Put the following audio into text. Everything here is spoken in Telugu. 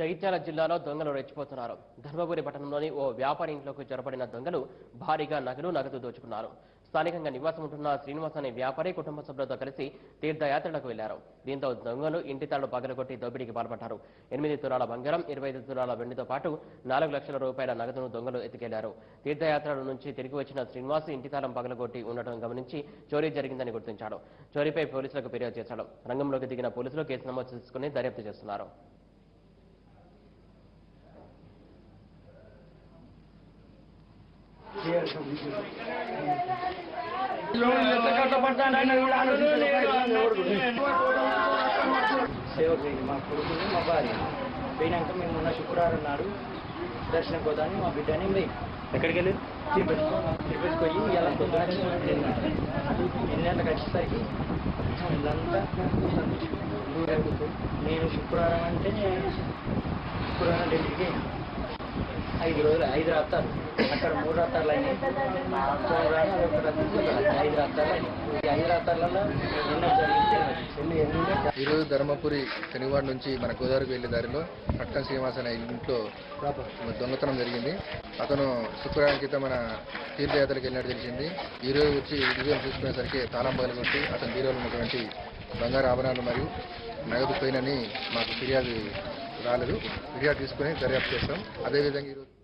జగిత్యాల జిల్లాలో దొంగలు రెచ్చిపోతున్నారు. ధర్మపురి పట్టణంలోని ఓ వ్యాపారి ఇంట్లోకి చొరబడిన దొంగలు భారీగా నగలు నగదు దోచుకున్నారు. స్థానికంగా నివాసం ఉంటున్న శ్రీనివాస్ అనే వ్యాపారి కుటుంబ సభ్యులతో కలిసి తీర్థయాత్రలకు వెళ్ళారు దీంతో దొంగలు ఇంటి తాళ్ళు పగలగొట్టి దోపిడీకి పాల్పడ్డారు. ఎనిమిది తులాల బంగారం ఇరవై ఐదు తులాల వెండితో పాటు నాలుగు లక్షల రూపాయల నగదును దొంగలు ఎత్తుకెళ్ళారు. తీర్థయాత్రల నుంచి తిరిగి వచ్చిన శ్రీనివాస్ ఇంటి తాళం పగలగొట్టి ఉండటం గమనించి చోరీ జరిగిందని గుర్తించాడు. చోరీపై పోలీసులకు ఫిర్యాదు చేశాడు. రంగంలోకి దిగిన పోలీసులు కేసు నమోదు చేసుకుని దర్యాప్తు చేస్తున్నారు. సేవకుడికి మా కొడుకుని మా భార్య పోయినాక మేము ఉన్న శుక్రవారం నాడు దర్శనం పోదాన్ని మా బిడ్డని పోయి ఎక్కడికి వెళ్ళి తిరుపతి తిరుపతికి పోయి ఇలా పొద్దున ఎన్నెంతకు వచ్చేసరికి ఇల్లంతా నేను శుక్రవారం అంటే శుక్రవారం ఢిల్లీకి ఐదు రోజులు ఐదు రాత్రాలు అక్కడ మూడు రాత్రాలు అయినాయి. ఐదు రాత్రాలు అయినాయి. ఐదు రాత్రాలలో ఎన్నో జరిగింది. ఈరోజు ధర్మపురి శనివారం నుంచి మన గోదావరికి వెళ్ళే దారిలో పట్టణ శ్రీనివాస్ అనే ఇంట్లో దొంగతనం జరిగింది. అతను శుక్రవారం క్రితం మన తీర్థయాత్రలకు వెళ్ళినట్టు తెలిసింది. ఈ రోజు వచ్చి విజువల్ చూసుకునేసరికి తాళం పగలు కొట్టి అతని బీరోలో ఉన్నటువంటి బంగారు ఆభరణాలు మరియు నగదు పోయినని మాకు ఫిర్యాదు రాలేదు. ఫిర్యాదు తీసుకుని దర్యాప్తు చేస్తాం. అదేవిధంగా ఈరోజు